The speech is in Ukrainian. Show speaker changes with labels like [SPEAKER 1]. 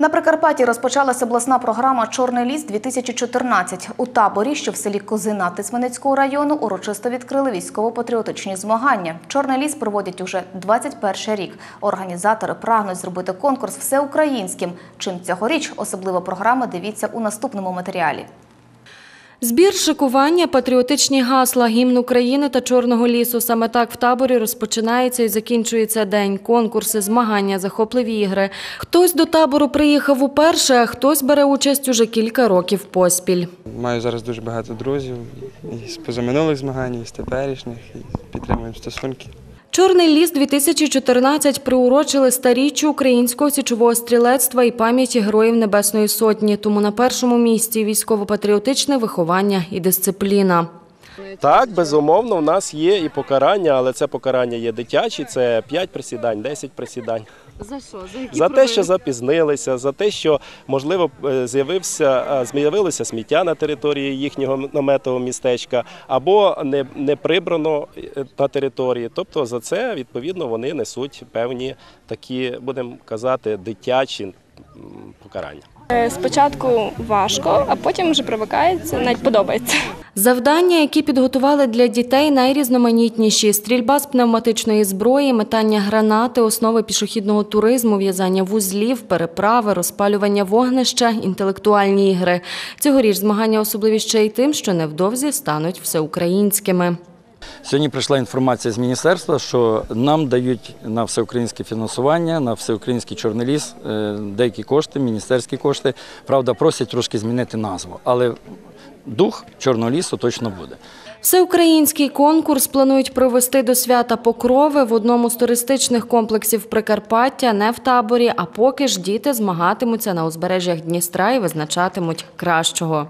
[SPEAKER 1] На Прикарпатті розпочалася обласна програма Чорний ліс 2014 У таборі, що в селі Козина Тисменецького району, урочисто відкрили військово-патріотичні змагання. Чорний ліс проводять уже 21 рік. Організатори прагнуть зробити конкурс всеукраїнським. Чим цьогоріч особлива програма дивіться у наступному матеріалі.
[SPEAKER 2] Збір шикування, патріотичні гасла, гімн України та Чорного лісу. Саме так в таборі розпочинається і закінчується день. Конкурси, змагання, захопливі ігри. Хтось до табору приїхав уперше, а хтось бере участь уже кілька років поспіль.
[SPEAKER 3] Маю зараз дуже багато друзів і з позаминулих змагань, і з теперішніх, і підтримуємо стосунки.
[SPEAKER 2] Чорний ліс 2014 приурочили старіччю українського січового стрілецтва і пам'яті героїв Небесної Сотні. Тому на першому місці військово-патріотичне виховання і дисципліна.
[SPEAKER 4] Так, безумовно, в нас є і покарання, але це покарання є дитячі, це 5 присідань, 10 присідань.
[SPEAKER 2] За що? За, які
[SPEAKER 4] За те, що запізнилися, за те, що можливо е, з'явився е, з'явилося сміття на території їхнього наметового містечка, або не, не прибрано е, на території. Тобто за це відповідно вони несуть певні такі, будемо казати, дитячі покарання.
[SPEAKER 5] Спочатку важко, а потім вже привикається, навіть подобається.
[SPEAKER 2] Завдання, які підготували для дітей, найрізноманітніші: стрільба з пневматичної зброї, метання гранати, основи пішохідного туризму, в'язання вузлів, переправи, розпалювання вогнища, інтелектуальні ігри. Цьогоріч змагання особливі ще й тим, що невдовзі стануть всеукраїнськими.
[SPEAKER 6] Сьогодні прийшла інформація з міністерства, що нам дають на всеукраїнське фінансування, на всеукраїнський чорний ліс е, деякі кошти, міністерські кошти. Правда, просять трошки змінити назву, але дух чорного лісу точно буде.
[SPEAKER 2] Всеукраїнський конкурс планують провести до свята Покрови в одному з туристичних комплексів Прикарпаття, не в таборі, а поки ж діти змагатимуться на узбережжях Дністра і визначатимуть кращого.